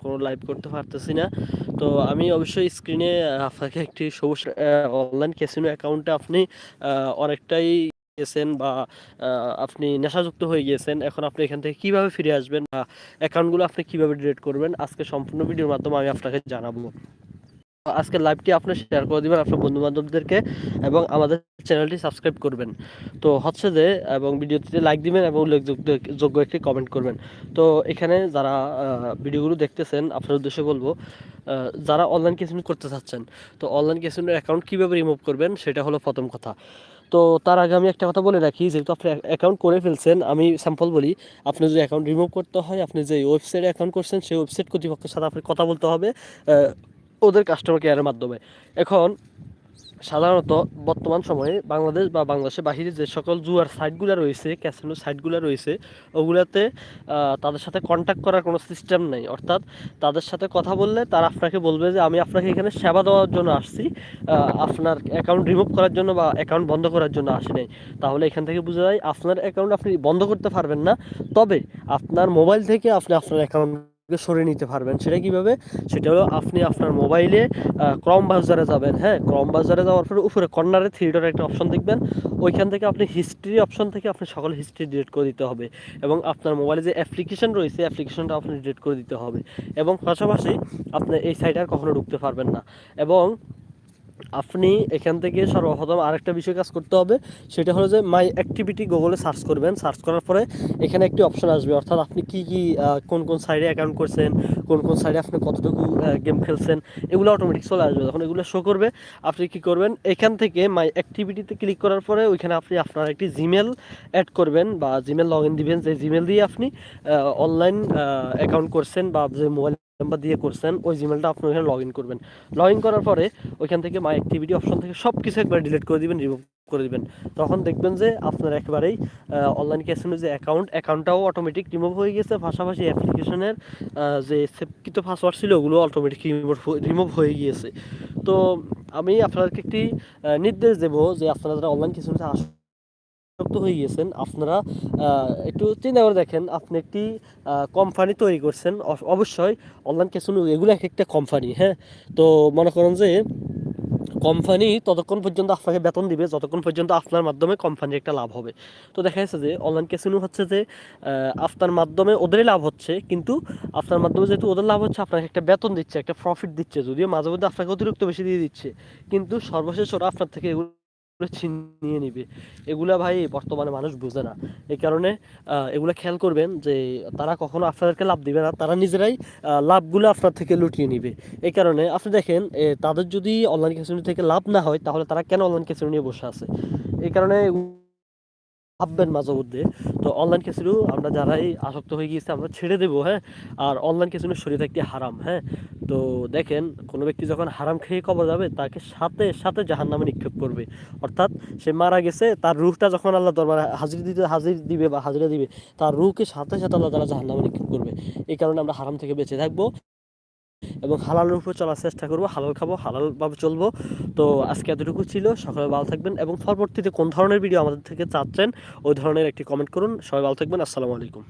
কোনো লাইভ করতে পারতেছি না। তো আমি অবশ্যই স্ক্রিনে আপনাকে একটি সবুজ অনলাইন ক্যাসিনো অ্যাকাউন্টে আপনি অনেকটাই গেছেন বা আপনি নেশাযুক্ত হয়ে গিয়েছেন এখন আপনি এখান থেকে কীভাবে ফিরে আসবেন বা অ্যাকাউন্টগুলো আপনি কীভাবে ডিলিট করবেন, আজকে সম্পূর্ণ ভিডিওর মাধ্যমে আমি আপনাকে জানাব। আজকের লাইভটি আপনি শেয়ার করে দিবেন আপনার বন্ধু বান্ধবদেরকে এবং আমাদের চ্যানেলটি সাবস্ক্রাইব করবেন। তো হচ্ছে যে, এবং ভিডিওটিতে লাইক দিবেন এবং উল্লেখযোগ্য যোগ্য একটি কমেন্ট করবেন। তো এখানে যারা ভিডিওগুলো দেখতেছেন আপনার উদ্দেশ্যে বলব যারা অনলাইন ক্যাসিনো করতে চাচ্ছেন, তো অনলাইন ক্যাসিনোর অ্যাকাউন্ট কীভাবে রিমুভ করবেন, সেটা হলো প্রথম কথা। তো তার আগে আমি একটা কথা বলে রাখি, যেহেতু আপনি অ্যাকাউন্ট করে ফেলছেন, আমি স্যাম্পল বলি, আপনি যদি অ্যাকাউন্ট রিমুভ করতে হয়, আপনি যে ওয়েবসাইটে অ্যাকাউন্ট করছেন, সেই ওয়েবসাইট কর্তৃপক্ষের সাথে আপনি কথা বলতে হবে ওদের কাস্টমার কেয়ারের মাধ্যমে। এখন সাধারণত বর্তমান সময়ে বাংলাদেশ বা বাংলাদেশের বাহিরে যে সকল জুয়ার সাইটগুলো রয়েছে ক্যাসিনো সাইটগুলো রয়েছে, ওগুলাতে তাদের সাথে কন্ট্যাক্ট করার কোনো সিস্টেম নেই। অর্থাৎ তাদের সাথে কথা বললে তারা আপনাকে বলবে যে, আমি আপনাকে এখানে সেবা দেওয়ার জন্য আসছি। আপনার অ্যাকাউন্ট রিমুভ করার জন্য বা অ্যাকাউন্ট বন্ধ করার জন্য আসি নাই। তাহলে এখান থেকে বোঝা যায়, আপনার অ্যাকাউন্ট আপনি বন্ধ করতে পারবেন না। তবে আপনার মোবাইল থেকে আপনি আপনার অ্যাকাউন্ট সরিয়ে নিতে পারবেন। সেটা কীভাবে? সেটা হলো আপনি আপনার মোবাইলে ক্রম বাজারে যাবেন হ্যাঁ? ক্রম বাজারে যাওয়ার পরে উপরে কর্নারে থ্রি একটা অপশন দেখবেন। ওইখান থেকে আপনি হিস্ট্রি অপশন থেকে আপনি সকল হিস্ট্রি ডিলিট করে দিতে হবে এবং আপনার মোবাইলে যে অ্যাপ্লিকেশন রয়েছে অ্যাপ্লিকেশনটা আপনি ডিলিট করে দিতে হবে এবং পাশাপাশি আপনি এই সাইটে আর কখনো ঢুকতে পারবেন না। এবং আপনি এখান থেকে সর্বপ্রথম আরেকটা বিষয় কাজ করতে হবে, সেটা হলো যে মাই অ্যাক্টিভিটি গুগলে সার্চ করবেন। সার্চ করার পরে এখানে একটি অপশন আসবে, অর্থাৎ আপনি কি কি কোন কোন সাইডে অ্যাকাউন্ট করছেন, কোন কোন সাইডে আপনি কতটুকু গেম খেলছেন, এগুলো অটোমেটিক চলে আসবে। যখন এগুলো শো করবে, আপনি কি করবেন, এখান থেকে মাই অ্যাক্টিভিটিতে ক্লিক করার পরে ওইখানে আপনি আপনার একটি জিমেল অ্যাড করবেন বা জিমেল লগ ইন দিবেন। যে জিমেল দিয়ে আপনি অনলাইন অ্যাকাউন্ট করছেন বা যে মোবাইল নাম্বার দিয়ে করছেন, ওই জিমেলটা আপনি ওখানে লগ ইন করবেন। লগ ইন করার পরে ওইখান থেকে মাই অ্যাক্টিভিটি অপশন থেকে সব কিছু একবার ডিলিট করে দিবেন রিমুভ করে দিবেন। তখন দেখবেন যে আপনার একেবারেই অনলাইন ক্যাসিনোর যে অ্যাকাউন্ট অ্যাকাউন্টটাও অটোমেটিক রিমুভ হয়ে গেছে। পাশাপাশি অ্যাপ্লিকেশনের যে সেভকৃত পাসওয়ার্ড ছিল, ওগুলো অটোমেটিক রিমুভ হয়ে গিয়েছে। তো আমি আপনাদেরকে একটি নির্দেশ দেবো যে আপনারা যারা অনলাইন ক্যাসিনোতে আসক্ত হয়ে গিয়েছেন আপনারা একটু চিন্তা করে দেখেন, আপনি একটি কোম্পানি তৈরি করছেন অবশ্যই অনলাইন ক্যাসিনো এগুলো এক একটা কোম্পানি হ্যাঁ? তো মনে করেন যে কোম্পানি ততক্ষণ পর্যন্ত আপনাকে বেতন দিবে, যতক্ষণ পর্যন্ত আপনার মাধ্যমে কোম্পানির একটা লাভ হবে। তো দেখা যাচ্ছে যে অনলাইন ক্যাসিনো হচ্ছে যে আপনার মাধ্যমে ওদেরই লাভ হচ্ছে, কিন্তু আপনার মাধ্যমে যেহেতু ওদের লাভ হচ্ছে, আপনাকে একটা বেতন দিচ্ছে, একটা প্রফিট দিচ্ছে, যদিও মাঝে মধ্যে আপনাকে অতিরিক্ত বেশি দিয়ে দিচ্ছে, কিন্তু সর্বশেষ ওরা আপনার থেকে এগুলো ছিনিয়ে নিবে। এগুলা ভাই বর্তমানে মানুষ বোঝে না। এই কারণে এগুলা খেয়াল করবেন যে তারা কখনো আপনাদেরকে লাভ দিবে না। তারা নিজেরাই লাভগুলো আপনার থেকে লুটিয়ে নিবে। এই কারণে আপনি দেখেন তাদের যদি অনলাইন ক্যাসিনো থেকে লাভ না হয়, তাহলে তারা কেন অনলাইন ক্যাসিনো নিয়ে বসে আছে? এই কারণে ভাববেন মাঝে মধ্যে তো অনলাইন ক্যাসিনো আমরা যারাই আসক্ত হয়ে গিয়েছে, আমরা ছেড়ে দেবো হ্যাঁ? আর অনলাইন ক্যাসিনো শরীরে একটি হারাম হ্যাঁ? তো দেখেন, কোনো ব্যক্তি যখন হারাম খেয়ে কবর যাবে, তাকে সাথে সাথে জাহান নামে নিক্ষেপ করবে। অর্থাৎ সে মারা গেছে, তার রুহটা যখন আল্লাহ দরবারে হাজির দিতে, হাজির দিবে বা হাজিরা দিবে, তার রুহকে সাথে সাথে আল্লাহ তারা জাহান নামে নিক্ষেপ করবে। এই কারণে আমরা হারাম থেকে বেঁচে থাকব। এবং হালালের উপর চলার চেষ্টা করব, হালাল খাব, হালালভাবে চলবো। তো আজকে এতটুকু ছিল, সকালে ভালো থাকবেন এবং পরবর্তীতে কোন ধরনের ভিডিও আমাদের থেকে চাচ্ছেন, ওই ধরনের একটি কমেন্ট করুন। সবাই ভালো থাকবেন, আসসালামু আলাইকুম।